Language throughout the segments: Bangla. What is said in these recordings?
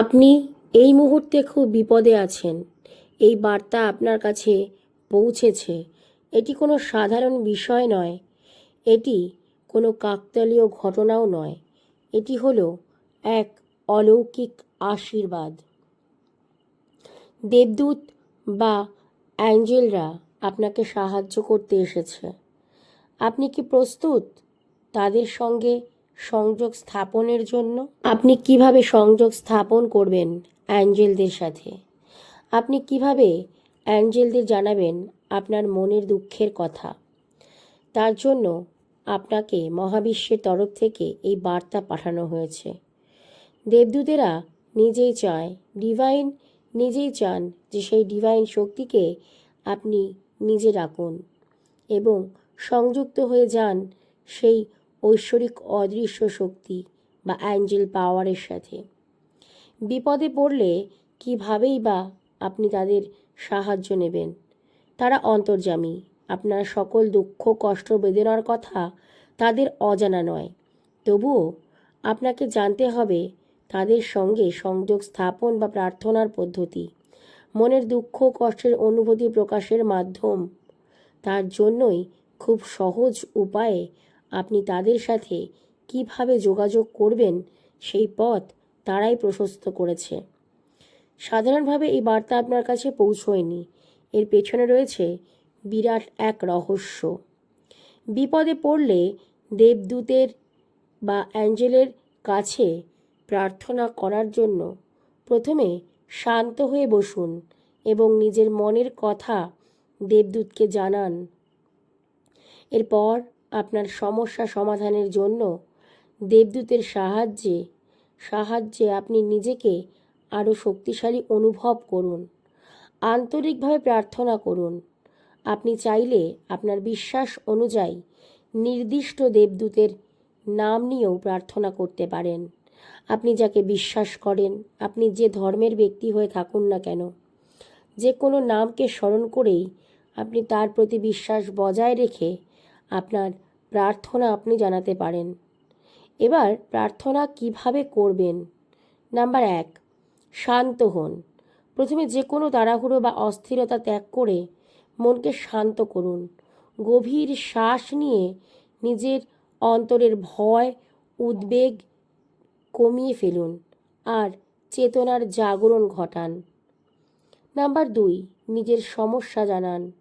আপনি এই মুহূর্তে খুব বিপদে আছেন। এই বার্তা আপনার কাছে পৌঁছেছে। এটি কোনো সাধারণ বিষয় নয়। এটি কোনো কাকতালীয় ঘটনাও নয়। এটি হলো এক অলৌকিক আশীর্বাদ। দেবদূত বা অ্যাঞ্জেলরা আপনাকে সাহায্য করতে এসেছে। আপনি কি প্রস্তুত? তাদের সঙ্গে সংযোগ স্থাপনের জন্য। আপনি কীভাবে সংযোগ স্থাপন করবেন অ্যাঞ্জেলদের সাথে? আপনি কীভাবে অ্যাঞ্জেলদের জানাবেন আপনার মনের দুঃখের কথা? তার জন্য আপনাকে মহাবিশ্বের তরফ থেকে এই বার্তা পাঠানো হয়েছে। দেবদূতেরা নিজেই চায়, ডিভাইন নিজেই চান যে সেই ডিভাইন শক্তিকে আপনি নিজে রাখুন এবং সংযুক্ত হয়ে যান সেই ঐশ্বরিক অদৃশ্য শক্তি বা অ্যাঞ্জেল পাওয়ারের সাথে। বিপদে পড়লে কীভাবেই বা আপনি তাদের সাহায্য নেবেন? তারা অন্তর্যামী। আপনার সকল দুঃখ, কষ্ট, বেদনার কথা তাদের অজানা নয়। তবুও আপনাকে জানতে হবে তাদের সঙ্গে সংযোগ স্থাপন বা প্রার্থনার পদ্ধতি। মনের দুঃখ, কষ্টের অনুভূতি প্রকাশের মাধ্যম। তার জন্যই খুব সহজ উপায়ে আপনি তাদের সাথে কীভাবে যোগাযোগ করবেন সেই পথ তারাই প্রশস্ত করেছে। সাধারণভাবে এই বার্তা আপনার কাছে পৌঁছয়নি। এর পেছনে রয়েছে বিরাট এক রহস্য। বিপদে পড়লে দেবদূতের বা অ্যাঞ্জেলের কাছে প্রার্থনা করার জন্য প্রথমে শান্ত হয়ে বসুন এবং নিজের মনের কথা দেবদূতকে জানান। এরপর আপনার সমস্যা সমাধানের জন্য দেবদূতের সাহায্যে সাহায্যে আপনি নিজেকে আরও শক্তিশালী অনুভব করুন। আন্তরিকভাবে প্রার্থনা করুন। আপনি চাইলে আপনার বিশ্বাস অনুযায়ী নির্দিষ্ট দেবদূতের নাম নিয়েও প্রার্থনা করতে পারেন। আপনি যাকে বিশ্বাস করেন, আপনি যে ধর্মের ব্যক্তি হয়ে থাকুন না কেন, যে কোনো নামকে স্মরণ করেই আপনি তার প্রতি বিশ্বাস বজায় রেখে আপনার প্রার্থনা আপনি জানাতে পারেন। এবার প্রার্থনা কীভাবে করবেন? নাম্বার এক, শান্ত হন। প্রথমে যে কোনো তাড়াহুড়ো বা অস্থিরতা ত্যাগ করে মনকে শান্ত করুন। গভীর শ্বাস নিয়ে নিজের অন্তরের ভয়, উদ্বেগ কমিয়ে ফেলুন আর চেতনার জাগরণ ঘটান। নাম্বার দুই, নিজের সমস্যা জানান।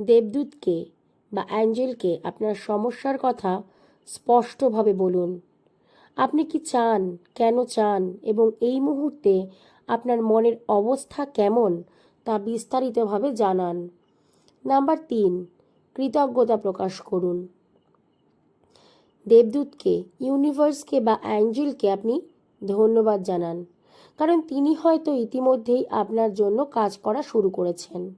দেবদূতকে বা অ্যাঞ্জেলকে আপনার সমস্যার কথা স্পষ্টভাবে বলুন। আপনি কি চান? কেন চান? এবং এই মুহূর্তে আপনার মনের অবস্থা কেমন? তা বিস্তারিতভাবে জানান। নাম্বার তিন, কৃতজ্ঞতা প্রকাশ করুন। দেবদূতকে, ইউনিভার্সকে বা অ্যাঞ্জেলকে আপনি ধন্যবাদ জানান, কারণ তিনি হয়তো ইতিমধ্যেই আপনার জন্য কাজ করা শুরু করেছেন।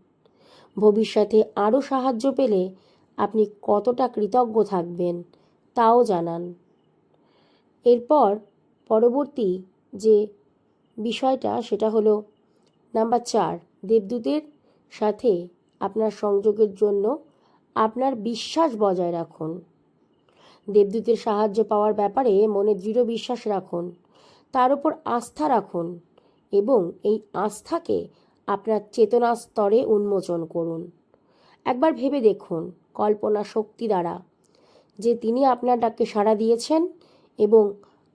ভবিষ্যতে আরও সাহায্য পেলে আপনি কতটা কৃতজ্ঞ থাকবেন তাও জানান। এরপর পরবর্তী যে বিষয়টা, সেটা হলো নাম্বার চার, দেবদূতের সাথে আপনার সংযোগের জন্য আপনার বিশ্বাস বজায় রাখুন। দেবদূতের সাহায্য পাওয়ার ব্যাপারে মনে দৃঢ় বিশ্বাস রাখুন, তার উপর আস্থা রাখুন এবং এই আস্থাকে আপনার চেতনা স্তরে উন্মোচন করুন। একবার ভেবে দেখুন কল্পনা শক্তি দ্বারা, যে তিনি আপনার ডাকে সাড়া দিয়েছেন এবং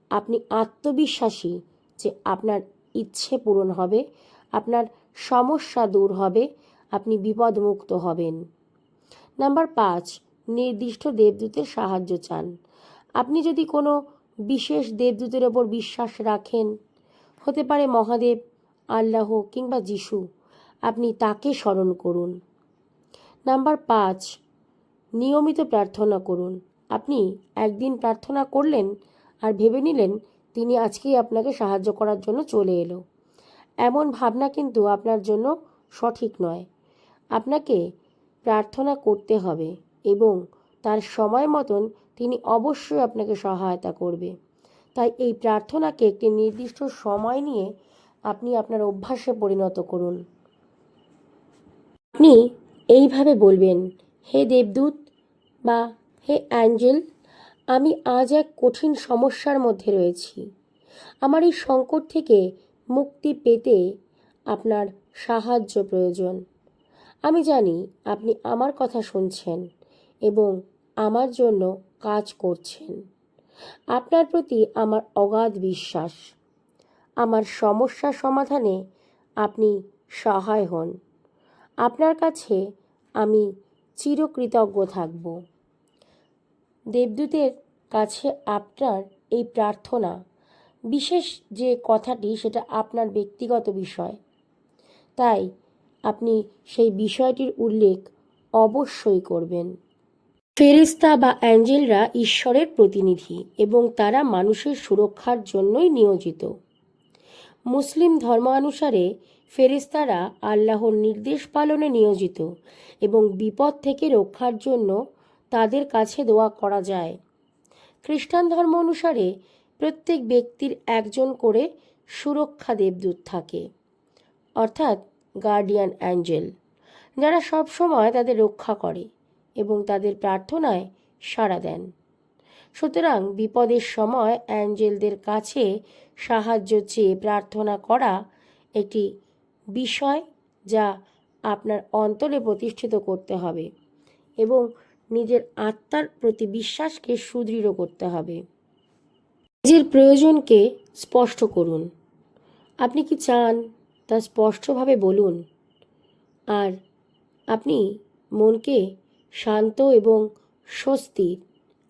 আপনি আত্মবিশ্বাসী যে আপনার ইচ্ছে পূরণ হবে, আপনার সমস্যা দূর হবে, আপনি বিপদমুক্ত হবেন। নাম্বার পাঁচ, নির্দিষ্ট দেবদূতের সাহায্য চান। আপনি যদি কোনো বিশেষ দেবদূতের ওপর বিশ্বাস রাখেন, হতে পারে মহাদেব, আল্লাহ কিংবা যিশু, আপনি তাকে স্মরণ করুন। নাম্বার পাঁচ নিয়মিত প্রার্থনা করুন। আপনি একদিন প্রার্থনা করলেন আর ভেবে নিলেন তিনি আজকেই আপনাকে সাহায্য করার জন্য চলে এলো। এমন ভাবনা কিন্তু আপনার জন্য সঠিক নয়। আপনাকে প্রার্থনা করতে হবে এবং তার সময় মতন তিনি অবশ্যই আপনাকে সহায়তা করবে। তাই এই প্রার্থনাকে একটি নির্দিষ্ট সময় নিয়ে আপনি আপনার অভ্যাসে পরিণত করুন। আপনি এইভাবে বলবেন হে দেবদূত বা হে অ্যাঞ্জেল, আমি আজ এক কঠিন সমস্যার মধ্যে রয়েছি। আমার এই সংকট থেকে মুক্তি পেতে আপনার সাহায্য প্রয়োজন। আমি জানি আপনি আমার কথা শুনছেন এবং আমার জন্য কাজ করছেন। আপনার প্রতি আমার অগাধ বিশ্বাস। আমার সমস্যা সমাধানে আপনি সহায় হন। আপনার কাছে আমি চিরকৃতজ্ঞ থাকব। দেবদূতের কাছে আপনার এই প্রার্থনা, বিশেষ যে কথাটি সেটা আপনার ব্যক্তিগত বিষয়। তাই আপনি সেই বিষয়টির উল্লেখ অবশ্যই করবেন। ফেরিস্তা বা অ্যাঞ্জেলরা ঈশ্বরের প্রতিনিধি এবং তারা মানুষের সুরক্ষার জন্যই নিয়োজিত। মুসলিম ধর্মানুসারে ফেরেস্তারা আল্লাহর নির্দেশ পালনে নিয়োজিত এবং বিপদ থেকে রক্ষার জন্য তাদের কাছে দোয়া করা যায়। খ্রিস্টান ধর্ম অনুসারে প্রত্যেক ব্যক্তির একজন করে সুরক্ষা দেবদূত থাকে, অর্থাৎ গার্ডিয়ান অ্যাঞ্জেল, যারা সব সময় তাদের রক্ষা করে এবং তাদের প্রার্থনায় সাড়া দেন। সুতরাং বিপদের সময় অ্যাঞ্জেলদের কাছে সাহায্য চেয়ে প্রার্থনা করা একটি বিষয় যা আপনার অন্তরে প্রতিষ্ঠিত করতে হবে এবং নিজের আত্মার প্রতি বিশ্বাসকে সুদৃঢ় করতে হবে। নিজের প্রয়োজনকে স্পষ্ট করুন। আপনি কি চান তা স্পষ্টভাবে বলুন। আর আপনি মনকে শান্ত এবং স্বস্তির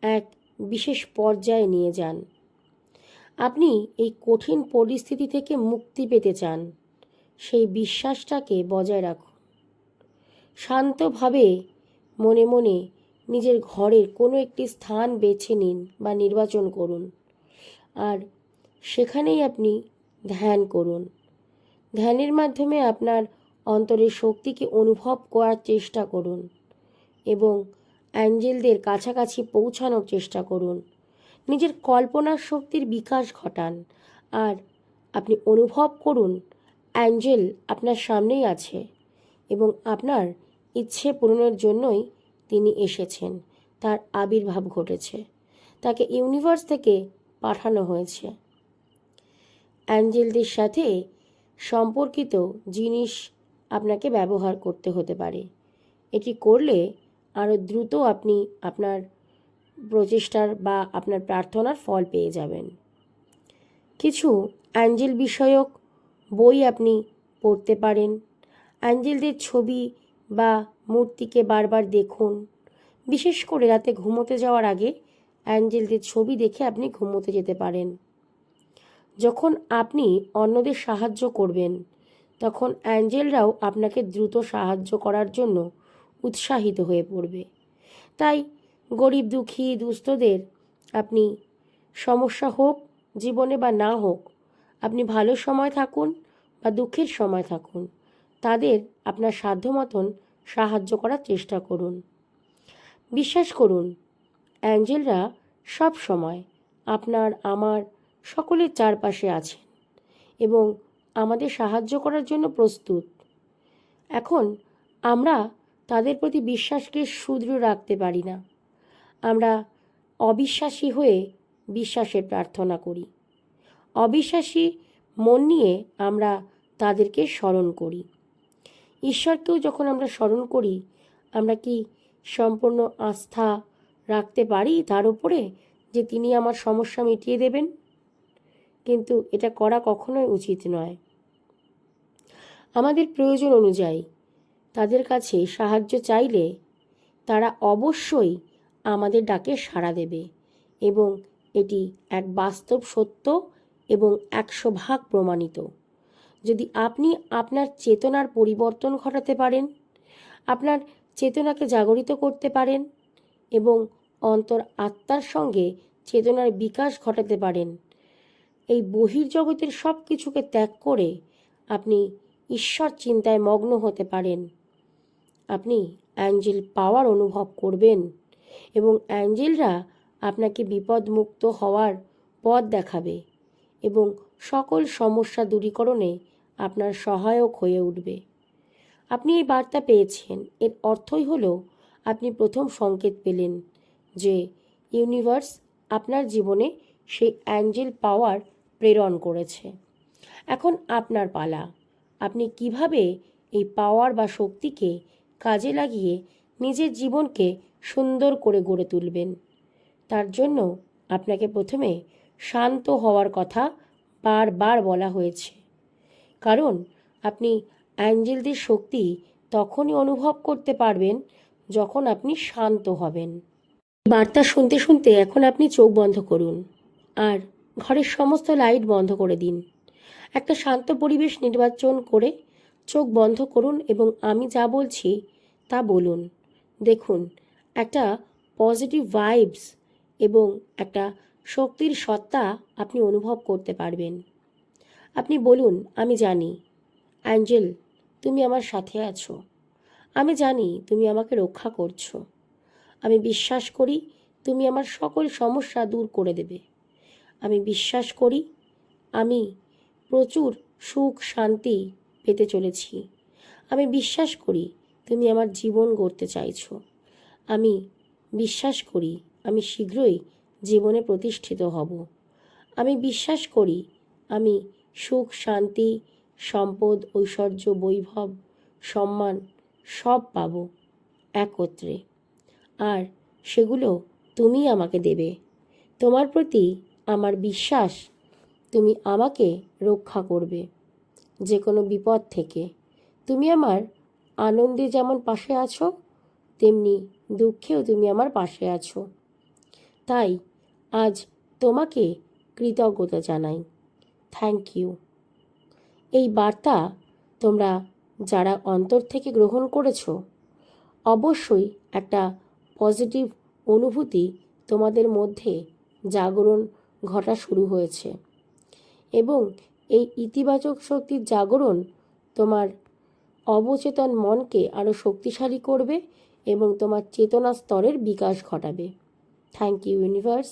এক বিশেষ পর্যায়ে নিয়ে যান। আপনি এই কঠিন পরিস্থিতি থেকে মুক্তি পেতে চান। সেই বিশ্বাসটাকে বজায় রাখুন। শান্তভাবে মনে মনে নিজের ঘরের কোনো একটি স্থান বেছে নিন বা নির্বাচন করুন। আর সেখানেই আপনি ধ্যান করুন। ধ্যানের মাধ্যমে আপনার অন্তরের শক্তিকে অনুভব করার চেষ্টা করুন এবং অ্যাঞ্জেলদের কাছাকাছি পৌঁছানোর চেষ্টা করুন। নিজের কল্পনার শক্তির বিকাশ ঘটান। আর আপনি অনুভব করুন অ্যাঞ্জেল আপনার সামনেই আছে এবং আপনার ইচ্ছে পূরণের জন্যই তিনি এসেছেন। তার আবির্ভাব ঘটেছে। তাকে ইউনিভার্স থেকে পাঠানো হয়েছে। অ্যাঞ্জেলদের সাথে সম্পর্কিত জিনিস আপনাকে ব্যবহার করতে হতে পারে। এটি করলে আরও দ্রুত আপনি আপনার প্রচেষ্টার বা আপনার প্রার্থনার ফল পেয়ে যাবেন। কিছু অ্যাঞ্জেল বিষয়ক বই আপনি পড়তে পারেন। অ্যাঞ্জেলদের ছবি বা মূর্তিকে বারবার দেখুন। বিশেষ করে রাতে ঘুমোতে যাওয়ার আগে অ্যাঞ্জেলদের ছবি দেখে আপনি ঘুমোতে যেতে পারেন। যখন আপনি অন্যদের সাহায্য করবেন, তখন অ্যাঞ্জেলরাও আপনাকে দ্রুত সাহায্য করার জন্য উৎসাহিত হয়ে পড়বে। তাই গরিব, দুঃখী, দুস্থদের আপনি সমস্যা হোক, জীবনে বা না হোক আপনি ভালো সময় থাকুন বা দুঃখের সময় থাকুন। তাদের আপনার সাধ্য মতন সাহায্য করার চেষ্টা করুন। বিশ্বাস করুন, অ্যাঞ্জেলরা সব সময় আপনার, আমার সকলের চারপাশে আছেন এবং আমাদের সাহায্য করার জন্য প্রস্তুত। এখন আমরা তাদের প্রতি বিশ্বাসকে সুদৃঢ় রাখতে পারি না। আমরা অবিশ্বাসী হয়ে বিশ্বাসের প্রার্থনা করি। অবিশ্বাসী মন নিয়ে আমরা তাদেরকে স্মরণ করি। ঈশ্বরকেও যখন আমরা স্মরণ করি, আমরা কি সম্পূর্ণ আস্থা রাখতে পারি তার উপরে যে তিনি আমার সমস্যা মিটিয়ে দেবেন? কিন্তু এটা করা কখনোই উচিত নয়। আমাদের প্রয়োজন অনুযায়ী তাদের কাছে সাহায্য চাইলে তারা অবশ্যই আমাদের ডাকে সাড়া দেবে এবং এটি এক বাস্তব সত্য এবং একশো ভাগ প্রমাণিত। যদি আপনি আপনার চেতনার পরিবর্তন ঘটাতে পারেন, আপনার চেতনাকে জাগরিত করতে পারেন এবং অন্তর আত্মার সঙ্গে চেতনার বিকাশ ঘটাতে পারেন। এই বহির্জগতের সব কিছুকে ত্যাগ করে আপনি ঈশ্বর চিন্তায় মগ্ন হতে পারেন। আপনি অ্যাঞ্জেল পাওয়ার অনুভব করবেন এবং অ্যাঞ্জেলরা আপনাকে বিপদমুক্ত হওয়ার পথ দেখাবে। এবং সকল সমস্যা দূরীকরণে আপনার সহায়ক হয়ে উঠবে। আপনি এই বার্তা পেয়েছেন। এর অর্থই হলো, আপনি প্রথম সংকেত পেলেন যে ইউনিভার্স আপনার জীবনে সেই অ্যাঞ্জেল পাওয়ার প্রেরণ করেছে। এখন আপনার পালা। আপনি কীভাবে এই পাওয়ার বা শক্তিকে কাজে লাগিয়ে নিজের জীবনকে সুন্দর করে গড়ে তুলবেন? তার জন্য আপনাকে প্রথমে শান্ত হওয়ার কথা বারবার বলা হয়েছে। কারণ, আপনি অ্যাঞ্জেলদের শক্তি তখনই অনুভব করতে পারবেন যখন আপনি শান্ত হবেন। বার্তা শুনতে শুনতে এখন আপনি চোখ বন্ধ করুন আর ঘরের সমস্ত লাইট বন্ধ করে দিন। একটা শান্ত পরিবেশ নির্বাচন করে চোখ বন্ধ করুন এবং আমি যা বলছি তা বলুন। দেখুন, একটা পজিটিভ ভাইবস এবং একটা শক্তির সত্তা আপনি অনুভব করতে পারবেন। আপনি বলুন, আমি জানি। অ্যাঞ্জেল তুমি আমার সাথে আছো। আমি জানি তুমি আমাকে রক্ষা করছ। আমি বিশ্বাস করি তুমি আমার সকল সমস্যা দূর করে দেবে। আমি বিশ্বাস করি আমি প্রচুর সুখ, শান্তি পেতে চলেছি। আমি বিশ্বাস করি তুমি আমার জীবন গড়তে চাইছো। আমি বিশ্বাস করি আমি শীঘ্রই জীবনে প্রতিষ্ঠিত হব। আমি বিশ্বাস করি, আমি সুখ, শান্তি, সম্পদ, ঐশ্বর্য, বৈভব, সম্মান সব পাব একত্রে। আর সেগুলো তুমি আমাকে দেবে। তোমার প্রতি আমার বিশ্বাস তুমি আমাকে রক্ষা করবে যে কোনো বিপদ থেকে। তুমি আমার আনন্দে যেমন পাশে আছো, তেমনি দুঃখেও তুমি আমার পাশে আছো। তাই আজ তোমাকে কৃতজ্ঞতা জানাই। থ্যাংক ইউ এই বার্তা তোমরা যারা অন্তর থেকে গ্রহণ করেছ, অবশ্যই একটা পজিটিভ অনুভূতি তোমাদের মধ্যে জাগরণ ঘটা শুরু হয়েছে এবং এই ইতিবাচক শক্তির জাগরণ তোমার অবচেতন মনকে আরও শক্তিশালী করবে এবং তোমার চেতনা স্তরের বিকাশ ঘটাবে। Thank you universe